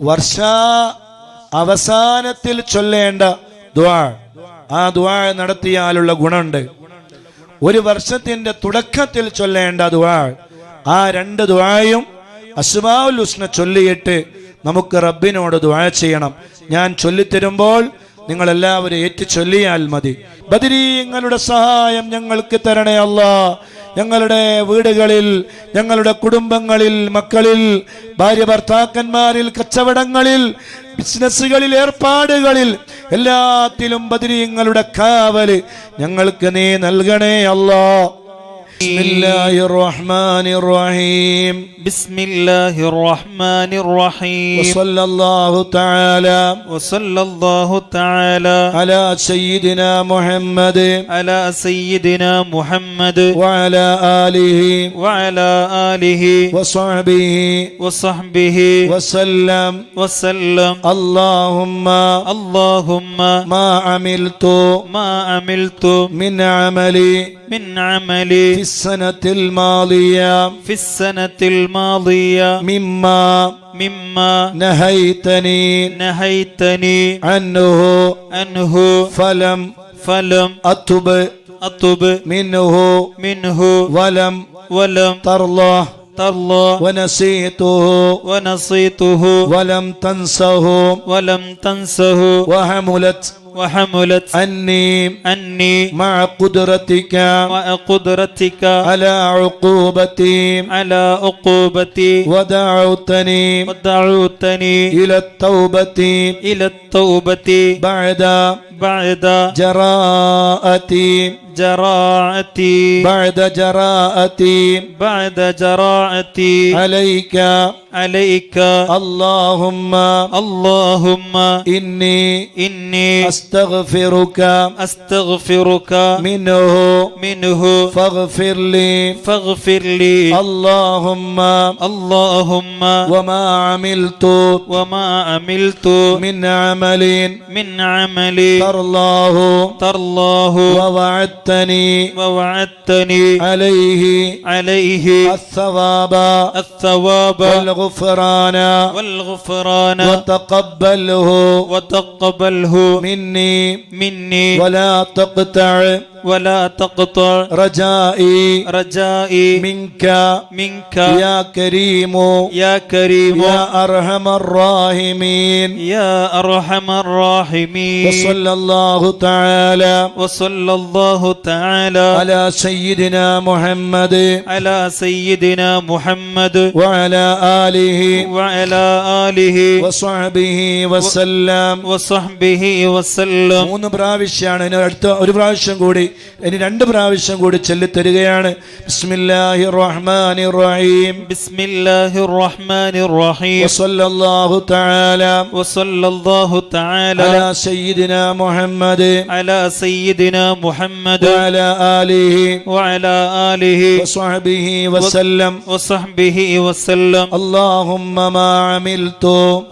വർഷ അവസാനത്തിൽ ചൊല്ലേണ്ട ദ്വാ ആ ദ്വാ നടത്തിയാലുള്ള ഗുണമുണ്ട്. ഒരു വർഷത്തിന്റെ തുടക്കത്തിൽ ചൊല്ലേണ്ട ദ്വാ ആ രണ്ട് ദ്വായും അസ്മാവുൽ ഹുസ്ന ചൊല്ലിയിട്ട് നമുക്ക് റബ്ബിനോട് ദ്വാ ചെയ്യണം. ഞാൻ ചൊല്ലിത്തരുമ്പോൾ നിങ്ങൾ എല്ലാവരും ഏറ്റു ചൊല്ലിയാൽ മതി. ബദരീങ്ങളുടെ സഹായം ഞങ്ങൾക്ക് തരണേ അല്ലാ. ഞങ്ങളുടെ വീടുകളിൽ ഞങ്ങളുടെ കുടുംബങ്ങളിൽ മക്കളിൽ ഭാര്യ ഭർത്താക്കന്മാരിൽ കച്ചവടങ്ങളിൽ ബിസിനസ്സുകളിൽ ഏർപ്പാടുകളിൽ എല്ലാത്തിലും ബദരീങ്ങളുടെ കാവൽ ഞങ്ങൾക്ക് നീ നൽകണേ അല്ലാ بسم الله الرحمن الرحيم. بسم الله الرحمن الرحيم. وصلى الله تعالى وصلى الله تعالى على سيدنا محمد على سيدنا محمد وعلى آله وعلى آله وصحبه وصحبه وسلم. وسلم. اللهم اللهم ما عملت ما عملت من عملي من عملي السنة الماضية. في السنة الماضية. مما مما نهيتني نهيتني عنه عنه فلم فلم أتب أتب منه منه ولم ولم ترضى ترضى ونسيته ونصيته ولم تنسه ولم تنسه وحملت وحملت عني عني مع قدرتك مع قدرتك على عقوبتي على عقوبتي ودعوتني ودعوتني إلى التوبة إلى التوبة بعد بعد جراءتي جراءتي بعد جراءتي بعد جراءتي عليك عليك. اللهم اللهم إني إني أستغفرك أستغفرك منه منه. فاغفر لي. فاغفر لي. اللهم اللهم وما عملت وما عملت من عمل من عمل ترضاه ترضاه ووعدتني ووعدتني عليه عليه الثواب الثواب. والغفران. والغفران. وتقبله. وتقبله. مني. مني. ولا تقطع. ولا تقطع. رجائي. رجائي. منك. منك. يا كريم. يا كريم. يا أرحم الراحمين. يا أرحم الراحمين. وصلى الله تعالى. وصلى الله تعالى. على سيدنا محمد. على سيدنا محمد. وعلى آله وعلى آله وصحبه وسلم وصحبه وسلم മൂന്ന് പ്രാവശ്യമാണ് ഇനി അടുത്ത ഒരു പ്രാവശ്യം കൂടി ഇനി രണ്ട് പ്രാവശ്യം കൂടി ചൊല്ലിത്തരികയാണ് ബിസ്മില്ലാഹി റഹ്മാനി റഹീം بسم الله الرحمن الرحيم وصلى الله تعالى وصلى الله تعالى على سيدنا محمد على سيدنا محمد وعلى آله وعلى آله وصحبه وسلم وصحبه وسلم اللهم ما عملت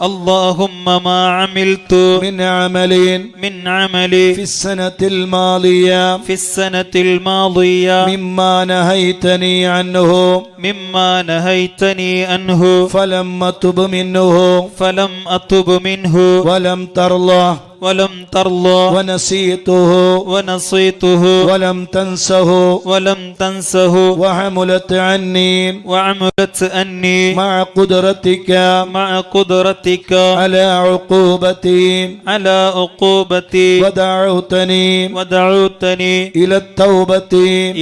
اللهم ما عملت من عمل من عمل في السنة الماضية في السنة الماضية مما نهيتني عنه مما نهيتني عنه فلم أتب منه فلم أتب منه ولم ترضى ولم ترضى ونسيته ونصيته ولم تنسه ولم تنسه وحملت عني وعملت أني مع قدرتك مع قدرتك على عقوبتي على عقوبتي ودعوتني ودعوتني إلى التوبة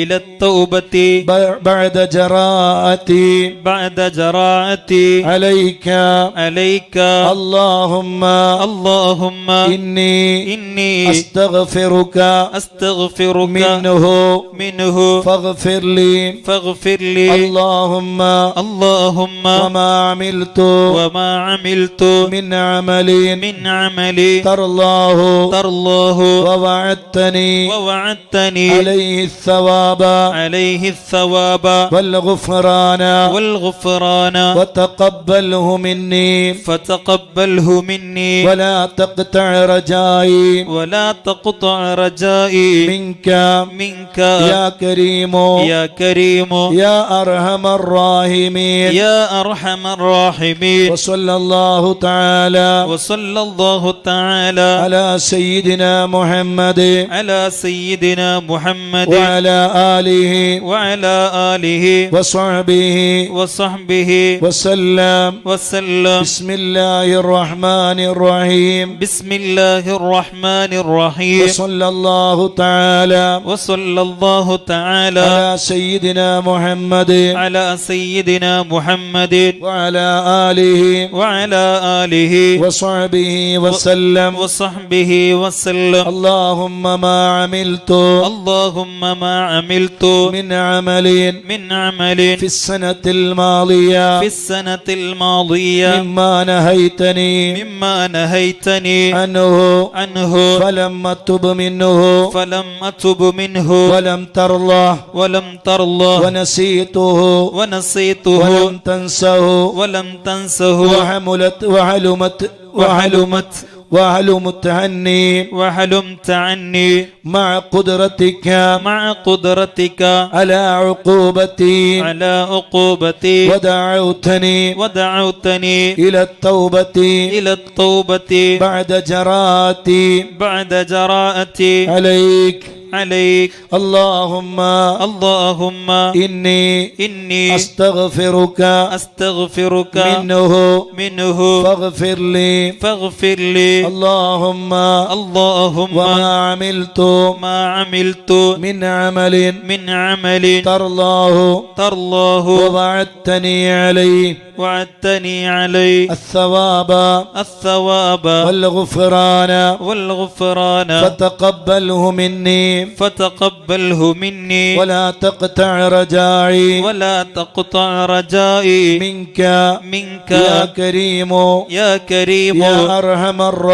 إلى التوبة بعد جراءتي بعد جراءتي عليك. عليك. اللهم اللهم إني إني أستغفرك أستغفرك منه. منه. فاغفر لي. فاغفر لي. اللهم اللهم وما عملت وما عملت من عمل من عمل ترضاه. ترضاه. ووعدتني ووعدتني عليه الثواب. عليه الثواب. والغفران. والغفران. وتقبله مني. فتقبله مني. ولا تقطع رجائي. ولا تقطع رجائي. منك. منك. يا كريم. يا كريم. يا أرحم الراحمين. يا أرحم الراحمين. وصلى الله تعالى. وصلى الله تعالى. على سيدنا محمد. على سيدنا محمد. وعلى آله. وعلى آله. وصحبه. وصحبه. وسلم. وسلم. بسم الله الرحمن الرحيم. بسم الله الرحمن الرحيم. وصلى الله تعالى وصلى الله تعالى على سيدنا محمد على سيدنا محمد وعلى آله وعلى آله وصحبه وسلم. وصحبه وسلم. اللهم ما عملت اللهم ما عملت من عمل من عمل في السنة الماضية. في السنة الماضية. مما نهيتني مما نهيتني عنه عنه فلم أتب منه. فلم أتب منه. ولم ترضى. ولم ترضى. ونسيته. ونسيته. ولم تنسه. ولم تنسه. وحملت وحلمت. وحلمت. وحلمت عني وحلمت عني مع قدرتك مع قدرتك على عقوبتي على عقوبتي ودعوتني ودعوتني إلى التوبة إلى التوبة بعد جراتي بعد جراءتي عليك عليك اللهم اللهم إني إني أستغفرك أستغفرك منه منه فاغفر لي فاغفر لي اللهم اللهم وما عملت ما عملت من عمل من عمل ترضاه ترضاه ووعدتني عليه وعدتني عليه الثواب الثواب والغفران والغفران فتقبله مني فتقبله مني ولا تقطع رجائي ولا تقطع رجائي منك منك يا كريم يا كريم يا أرحم الراحمين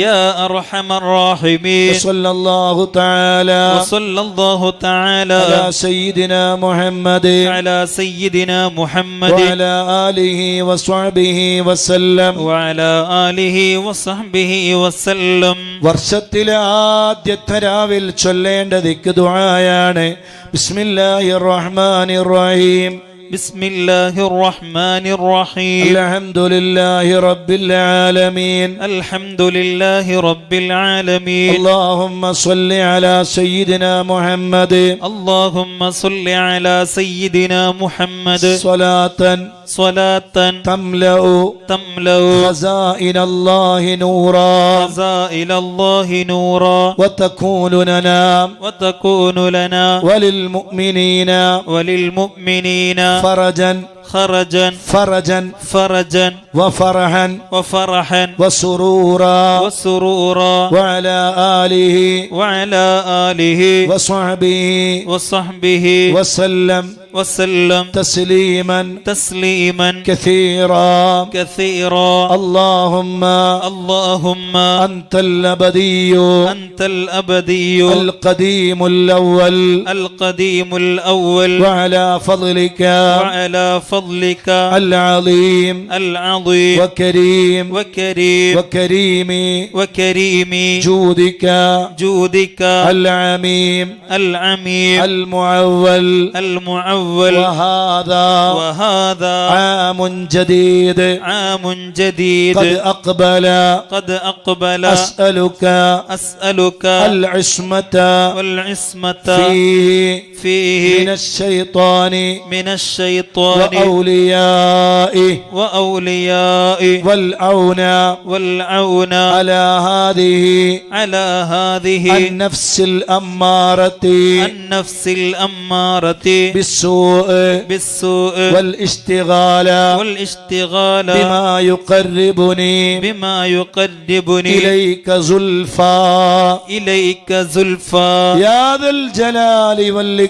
يا أرحم الراحمين وصلى الله تعالى وصلى الله تعالى على سيدنا محمد على سيدنا محمد وعلى آله وصحبه وسلم وعلى آله وصحبه وسلم വർഷത്തിലെ ആദ്യത്തെ രാവിൽ ചൊല്ലേണ്ട ദിക്ക് ദുആയാണ് ബിസ്മില്ലാഹിർ റഹ്മാനിർ റഹീം بسم الله الرحمن الرحيم. الحمد لله رب العالمين. الحمد لله رب العالمين. اللهم صل على سيدنا محمد. اللهم صل على سيدنا محمد. صلاة صلاة. تملأ تملأ. خزائن الله نورا. خزائن الله نورا. وتكون لنا. وتكون لنا. وللمؤمنين. وللمؤمنين. فرجا. خرجا فرجا. فرجا. وفرحا. وفرحا. وسرورا. وسرورا. وعلى آله. وعلى آله. وصحبه. وصحبه. وسلم. وسلم. تسليما. تسليما. كثيرا. كثيرا. اللهم. اللهم. أنت الأبدي. أنت الأبدي. القديم الأول. القديم الأول. وعلى فضلك. وعلى فضلك العظيم. العظيم. وكريم. وكريم. وكريم. وكريم. جودك. جودك. العميم. العميم. المعول. المعول. وهذا وهذا عام جديد. عام جديد. قد أقبل. قد أقبل. أسألك أسألك. العصمة. والعصمة. فيه فيه من الشيطان من الشيطان وأوليائه وأوليائه والعون والعون على هذه على هذه النفس الأمارة النفس الأمارة بالسوء بالسوء والاشتغال والاشتغال بما يقربني بما يقربني إليك زلفى إليك زلفى يا ذا الجلال والإكرام.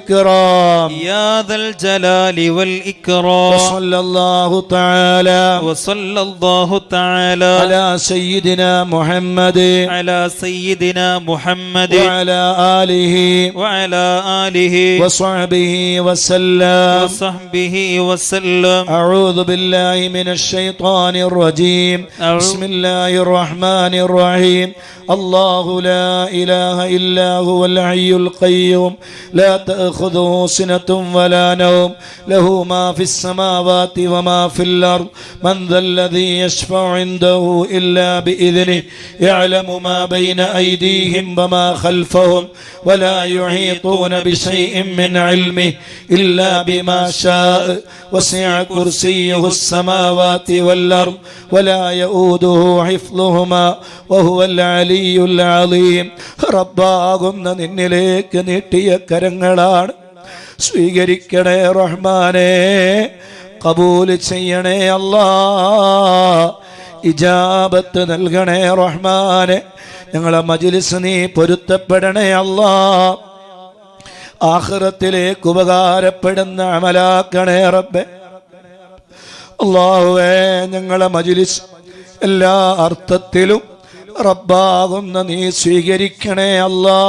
يا ذا الجلال والإكرام وصلى الله تعالى وصلى الله تعالى على سيدنا محمد على سيدنا محمد وعلى آله وعلى آله وصحبه وسلم وصحبه وسلم أعوذ بالله من الشيطان الرجيم أعوذ- بسم الله الرحمن الرحيم الله لا إله إلا هو الحي القيوم لا تأخذه سنة ولا نوم له ما في السماوات وما في الأرض من ذا الذي يشفع عنده إلا بإذنه يعلم ما بين أيديهم وما خلفهم ولا يحيطون بشيء من علمه إلا بما شاء وسع كرسيه السماوات والأرض ولا يؤوده حفظهما وهو العلي العظيم റബ്ബാകുന്ന നിന്നിലേക്ക് നീട്ടിയ കരങ്ങളാണ് സ്വീകരിക്കണേ റഹ്മാനെ. കബൂൽ ചെയ്യണേ അല്ലാ. ഇജാബത്ത് നൽകണേ റഹ്മാനെ. ഞങ്ങളെ മജിലിസ് നീ പൊരുത്തപ്പെടണേ അല്ലാ. ആഹ്റത്തിലേക്ക് ഉപകാരപ്പെടുന്ന അമലാക്കണേ റബ്ബെ. അള്ളാഹുവേ ഞങ്ങളെ മജിലിസ് എല്ലാ അർത്ഥത്തിലും റബ്ബാകുന്ന നീ സ്വീകരിക്കണേ അല്ലാ.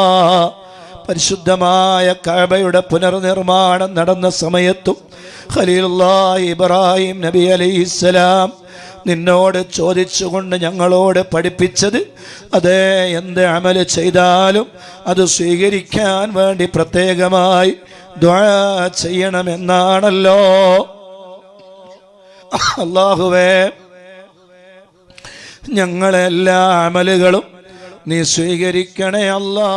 പരിശുദ്ധമായ കഅബയുടെ പുനർനിർമ്മാണം നടന്ന സമയത്തും ഖലീലുല്ലാ ഇബ്രാഹിം നബി അലൈഹിസ്സലാം നിന്നോട് ചോദിച്ചുകൊണ്ട് ഞങ്ങളോട് പഠിപ്പിച്ചത് അതേ എന്ത് അമൽ ചെയ്താലും അത് സ്വീകരിക്കാൻ വേണ്ടി പ്രത്യേകമായി ചെയ്യണമെന്നാണല്ലോ. അള്ളാഹുവേ ഞങ്ങളെല്ലാ അമലുകളും നീ സ്വീകരിക്കണേ അല്ലാ.